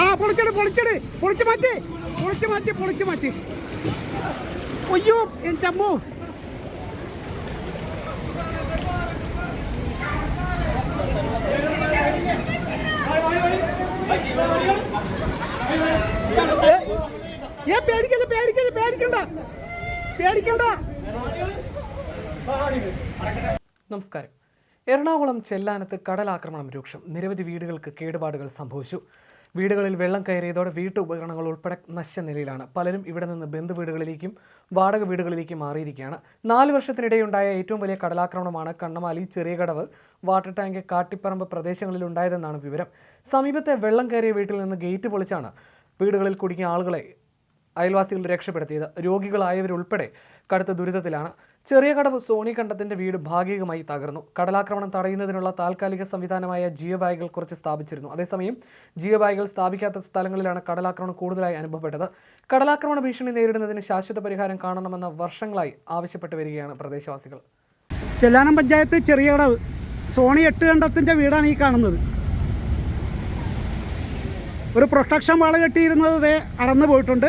ആ പൊളിച്ചട് പൊളിച്ചട്. പൊളിച്ച് മാറ്റി. പൊളിച്ച് മാറ്റി പൊളിച്ച് മാറ്റി. അയ്യോ എന്റെ അമ്മോ. ഏ പേടിക്കണ്ട പേടിക്കണ്ട പേടിക്കണ്ട. പേടിക്കണ്ട. നമസ്കാരം. എറണാകുളം ചെല്ലാനത്ത് കടലാക്രമണം രൂക്ഷം. നിരവധി വീടുകൾക്ക് കേടുപാടുകൾ സംഭവിച്ചു. വീടുകളിൽ വെള്ളം കയറിയതോടെ വീട്ടുപകരണങ്ങൾ ഉൾപ്പെടെ നശിച്ച നിലയിലാണ്. പലരും ഇവിടെ നിന്ന് ബന്ധു വീടുകളിലേക്കും വാടക വീടുകളിലേക്കും മാറിയിരിക്കുകയാണ്. നാല് വർഷത്തിനിടെയുണ്ടായ ഏറ്റവും വലിയ കടലാക്രമണമാണ് കണ്ണമാലി ചെറിയകടവ് വാട്ടർ ടാങ്ക് കാട്ടിപ്പറമ്പ് പ്രദേശങ്ങളിൽ ഉണ്ടായതെന്നാണ് വിവരം. സമീപത്തെ വെള്ളം കയറിയ വീട്ടിൽ നിന്ന് ഗേറ്റ് പൊളിച്ചാണ് വീടുകളിൽ കുടുങ്ങിയ ആളുകളെ അയൽവാസികൾ രക്ഷപ്പെടുത്തിയത്. രോഗികളായവരുൾപ്പെടെ കടുത്ത ദുരിതത്തിലാണ്. ചെറിയ കടവ് സോണി കണ്ടത്തിന്റെ വീട് ഭാഗികമായി തകർന്നു. കടലാക്രമണം തടയുന്നതിനുള്ള താൽക്കാലിക സംവിധാനമായ ജിയോ ബാഗുകൾ കുറച്ച് സ്ഥാപിച്ചിരുന്നു. അതേസമയം ജിയോ ബാഗുകൾ സ്ഥാപിക്കാത്ത സ്ഥലങ്ങളിലാണ് കടലാക്രമണം കൂടുതലായി അനുഭവപ്പെട്ടത്. കടലാക്രമണ ഭീഷണി നേരിടുന്നതിന് ശാശ്വത പരിഹാരം കാണണമെന്ന വർഷങ്ങളായി ആവശ്യപ്പെട്ടു വരികയാണ് പ്രദേശവാസികൾ. ചെല്ലാനം പഞ്ചായത്ത് ചെറിയ കടവ് സോണി എട്ട് കണ്ടത്തിന്റെ വീടാണ് ഈ കാണുന്നത്. ഒരു പ്രൊട്ടക്ഷൻ വാൾ കെട്ടിയിരുന്നത് അടന്നു പോയിട്ടുണ്ട്.